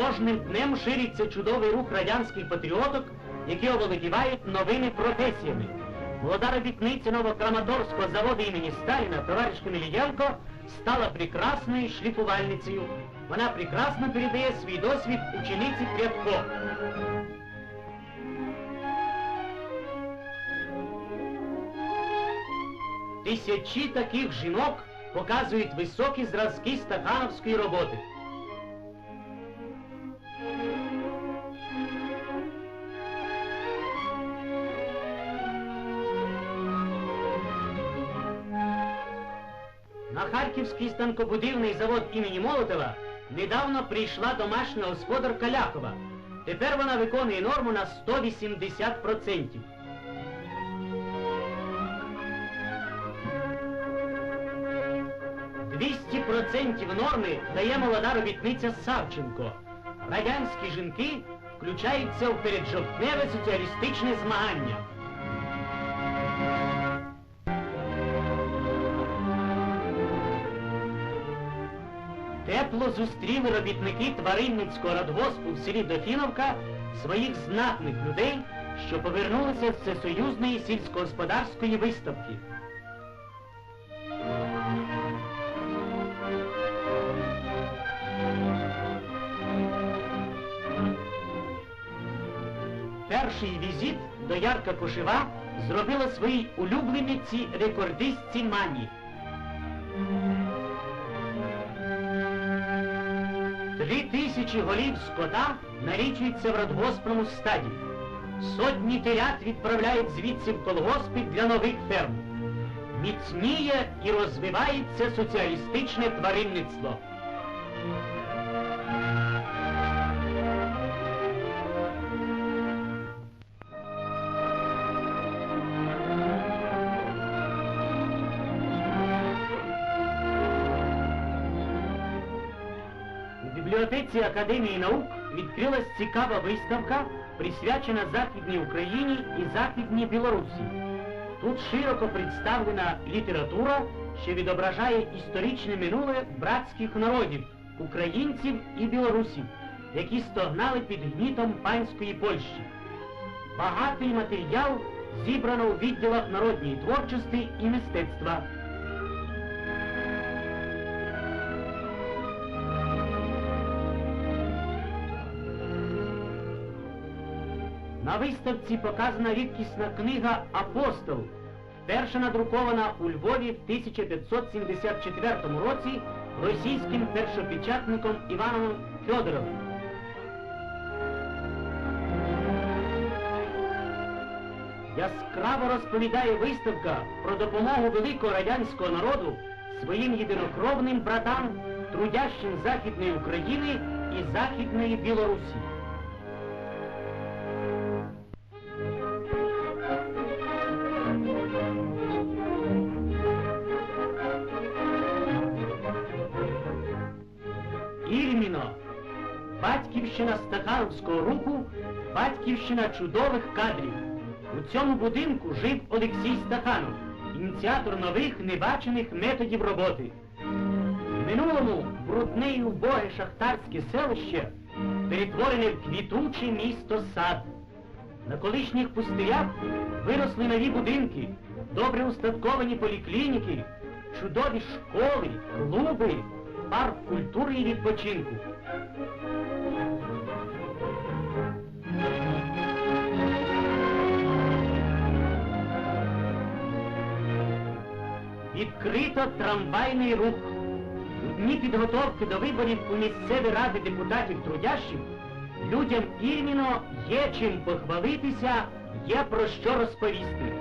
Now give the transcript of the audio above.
кожним днем шириться чудовий рух радянських патріоток, які оволодівають новими професіями. Молода робітниця Новокраматорського заводу імені Сталіна, товаришка Мілієнко, стала прекрасною шліфувальницею. Вона прекрасно передає свій досвід учениці Крятко. Тисячі таких жінок показують високі зразки стахановської роботи. Харківський станкобудівний завод імені Молотова недавно прийшла домашня господарка Лякова. Тепер вона виконує норму на 180%. Двісті процентів норми дає молода робітниця Савченко. Радянські жінки включаються в переджовтневе соціалістичне змагання. Тепло зустріли робітники тваринницького радгоспу в селі Дофіновка своїх знатних людей, що повернулися з всесоюзної сільськогосподарської виставки. Перший візит до Ярка Кошева зробила своїй улюблениці рекордистці Мані. Три тисячі голів скота налічуються в радгоспному стаді. Сотні телят відправляють звідси в колгоспи для нових ферм. Міцніє і розвивається соціалістичне тваринництво. Бібліотеці Академії наук відкрилась цікава виставка, присвячена Західній Україні і Західній Білорусі. Тут широко представлена література, що відображає історичне минуле братських народів, українців і білорусів, які стогнали під гнітом панської Польщі. Багатий матеріал зібрано у відділах народньої творчості і мистецтва. На виставці показана рідкісна книга Апостол, перша надрукована у Львові в 1574 році російським першопечатником Іваном Фьодоровим. Яскраво розповідає виставка про допомогу великого радянського народу своїм єдинокровним братам, трудящим Західної України і Західної Білорусі. Батьківщина Стахановського руху, батьківщина чудових кадрів. У цьому будинку жив Олексій Стаханов, ініціатор нових небачених методів роботи. В минулому брудне і убоге шахтарське селище перетворене в квітуче місто сад. На колишніх пустирях виросли нові будинки, добре устатковані поліклініки, чудові школи, клуби, парк культури і відпочинку. Відкрито трамвайний рух. У дні підготовки до виборів у місцеві ради депутатів трудящих людям Ірміно є чим похвалитися, є про що розповісти.